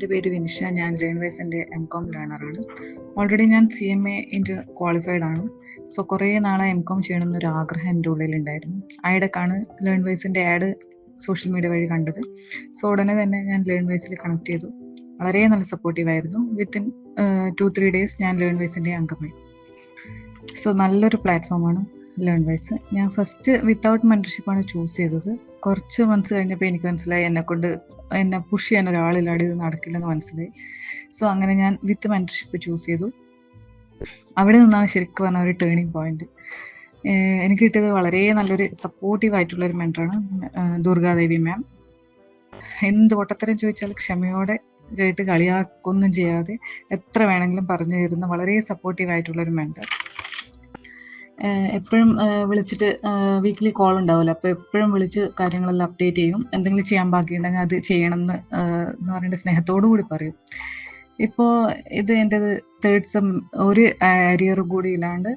എന്റെ പേര് വിനിഷ. ഞാൻ ജേൺവേസിന്റെ എം കോം ലേണറാണ്. ഓൾറെഡി ഞാൻ സി എം എ ഇന്റെ ക്വാളിഫൈഡ് ആണ്. സോ കുറേ നാളെ എം കോം ചെയ്യണമെന്നൊരു ആഗ്രഹം എന്റെ ഉള്ളിലുണ്ടായിരുന്നു. ആയിടക്കാണ് ലേൺ വൈസിന്റെ ആഡ് സോഷ്യൽ മീഡിയ വഴി കണ്ടത്. സോ ഉടനെ തന്നെ ഞാൻ ലേൺ വൈസിൽ കണക്ട് ചെയ്തു. വളരെ നല്ല സപ്പോർട്ടീവ് ആയിരുന്നു. വിത്തിൻ ടു ത്രീ ഡേയ്സ് ഞാൻ ലേൺ വൈസിന്റെ അംഗമായി. സോ നല്ലൊരു പ്ലാറ്റ്ഫോമാണ് ലേൺ ഞാൻ ഫസ്റ്റ് വിത്തൗട്ട് മെന്റർഷിപ്പാണ് ചൂസ് ചെയ്തത്. കുറച്ച് മന്ത്സ് കഴിഞ്ഞപ്പോൾ എനിക്ക് മനസ്സിലായി എന്നെ കൊണ്ട് എന്നെ പുഷ് ചെയ്യാൻ ഒരാളില്ലാതെ ഇത് നടക്കില്ലെന്ന് മനസ്സിലായി. സോ അങ്ങനെ ഞാൻ വിത്ത് മെന്റർഷിപ്പ് ചൂസ് ചെയ്തു. അവിടെ നിന്നാണ് ശരിക്കും പറഞ്ഞ ഒരു ടേണിംഗ് പോയിന്റ് എനിക്ക് കിട്ടിയത് വളരെ നല്ലൊരു സപ്പോർട്ടീവ് ആയിട്ടുള്ള ഒരു മെന്ററാണ് ദുർഗാദേവി മാം എന്ത് പൊട്ടത്തരം ചോദിച്ചാൽ ക്ഷമയോടെ കേട്ട് കളിയാക്കൊന്നും ചെയ്യാതെ എത്ര വേണമെങ്കിലും പറഞ്ഞു തരുന്ന വളരെ സപ്പോർട്ടീവ് ആയിട്ടുള്ള ഒരു മെന്റർ എപ്പോഴും വിളിച്ചിട്ട് വീക്കിലി കോൾ ഉണ്ടാവില്ല അപ്പോൾ എപ്പോഴും വിളിച്ച് കാര്യങ്ങളെല്ലാം അപ്ഡേറ്റ് ചെയ്യും. എന്തെങ്കിലും ചെയ്യാൻ ബാക്കിയുണ്ടെങ്കിൽ അത് ചെയ്യണം എന്ന് എന്ന് പറഞ്ഞിട്ട് സ്നേഹത്തോടു കൂടി പറയും. ഇപ്പോ ഇത് എന്റെ തേർഡ് സെം ഒരു അരിയറും കൂടി ഇല്ലാണ്ട്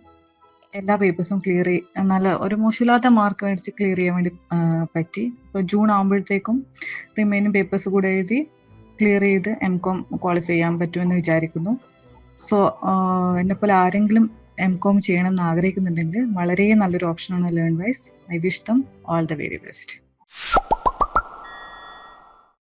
എല്ലാ പേപ്പേഴ്സും ക്ലിയർ ചെയ്യും നല്ല ഒരു മോശമില്ലാത്ത മാർക്ക് മേടിച്ച് ക്ലിയർ ചെയ്യാൻ വേണ്ടി പറ്റി. ഇപ്പോൾ ജൂൺ ആകുമ്പോഴത്തേക്കും റിമൈനിങ് പേപ്പേഴ്സ് കൂടെ എഴുതി ക്ലിയർ ചെയ്ത് എം കോം ക്വാളിഫൈ ചെയ്യാൻ പറ്റുമെന്ന് വിചാരിക്കുന്നു. സോ എന്നെപ്പോലെ ആരെങ്കിലും എം കോം ചെയ്യണം എന്ന് ആഗ്രഹിക്കുന്നുണ്ടെങ്കിൽ വളരെ നല്ലൊരു ഓപ്ഷനാണ് Learnwise I wish them all the very best